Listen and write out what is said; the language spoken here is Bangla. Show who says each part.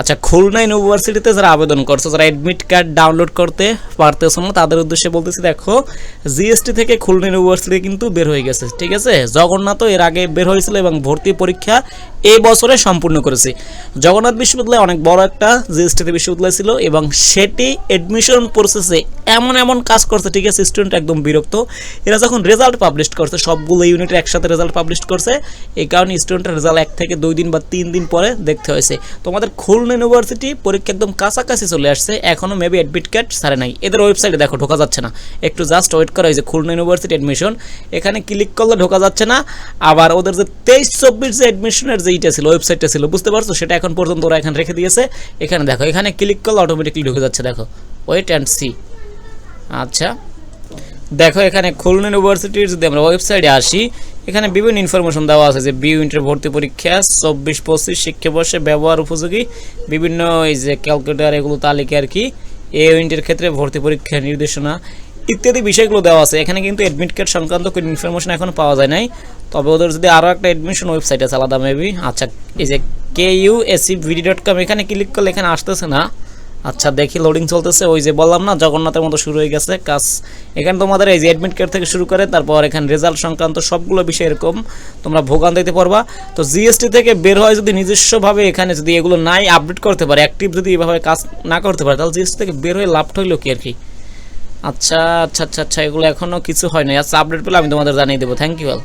Speaker 1: আচ্ছা খুলনা ইউনিভার্সিটিতে যারা আবেদন করছ, যারা অ্যাডমিট কার্ড ডাউনলোড করতে পারতেছো না, তাদের উদ্দেশ্যে বলতেছি, দেখো জিএসটি থেকে খুলনা ইউনিভার্সিটি কিন্তু বের হয়ে গেছে, ঠিক আছে? জগন্নাথও এর আগে বের হয়েছিল এবং ভর্তি পরীক্ষা এই বছরে সম্পূর্ণ করেছে। জগন্নাথ বিশ্ববিদ্যালয় অনেক বড় একটা জিএসটিতে বিশ্ববিদ্যালয় ছিল এবং সেটি অ্যাডমিশন প্রসেসে এমন এমন কাজ করছে, ঠিক আছে স্টুডেন্ট একদম বিরক্ত। এরা যখন রেজাল্ট পাবলিশ করছে, সবগুলো ইউনিটের একসাথে রেজাল্ট পাবলিশ করছে, এই কারণে স্টুডেন্টের রেজাল্ট এক থেকে দুই দিন বা তিন দিন পরে দেখতে হয়েছে। তোমাদের খুলনা ইউনিভার্সিটি পরীক্ষা একদম কাছাকাছি চলে আসছে এখনও মেবি অ্যাডমিট কার্ড সারে নাই। এদের ওয়েবসাইটে দেখো, ঢোকা যাচ্ছে না। একটু জাস্ট ওয়েট করা হয়েছে খুলনা ইউনিভার্সিটি অ্যাডমিশন এখানে ক্লিক করলে ঢোকা যাচ্ছে না। আবার ওদের যে তেইশ চব্বিশ যে অ্যাডমিশনের যে ইটা ছিল ওয়েবসাইটটা ছিল, বুঝতে পারছ? সেটা এখন পর্যন্ত ওরা এখানে রেখে দিয়েছে। এখানে দেখো, এখানে ক্লিক করলে অটোমেটিকলি ঢুকে যাচ্ছে, দেখো। ওয়েট অ্যান্ড সি আচ্ছা। দেখো, এখানে খুলনা ইউনিভার্সিটির যদি আমরা ওয়েবসাইটে আসি, এখানে বিভিন্ন ইনফরমেশন দেওয়া আছে যে বি ইউনিটের ভর্তি পরীক্ষা, চব্বিশ, পঁচিশ শিক্ষাবর্ষে ব্যবহার উপযোগী, বিভিন্ন এই যে ক্যালকুলেটার এগুলো তালিকা আর কি এ ইউনিটের ক্ষেত্রে ভর্তি পরীক্ষা নির্দেশনা ইত্যাদি বিষয়গুলো দেওয়া আছে। এখানে কিন্তু অ্যাডমিট কার্ড সংক্রান্ত কোনো ইনফরমেশন এখন পাওয়া যায় নাই। তবে ওদের যদি আরও একটা অ্যাডমিশন ওয়েবসাইট আছে আলাদা মেবি আচ্ছা এই যে কে ইউ ভিডি ডট কম এখানে ক্লিক করলে এখানে আসতেছে না। আচ্ছা দেখি লোডিং চলতেছে। ওই যে বললাম না, জগন্নাথের মতো শুরু হয়ে গেছে কাজ। এখানে তোমাদের এই যে অ্যাডমিট কার্ড থেকে শুরু করে, তারপর এখানে রেজাল্ট সংক্রান্ত সবগুলো বিষয় এরকম তোমরা ভোগান দিতে পারবা। তো জিএসটি থেকে বের হয় যদি নিজস্বভাবে এখানে যদি এগুলো নাই আপডেট করতে পারে অ্যাক্টিভ যদি এভাবে কাজ না করতে পারে, তাহলে জিএসটি থেকে বের হয়ে লাভটা হইল কি আর কি? আচ্ছা আচ্ছা আচ্ছা আচ্ছা এগুলো এখনও কিছু হয় না আচ্ছা আপডেট পেলে আমি তোমাদের জানিয়ে দেবো। Thank you all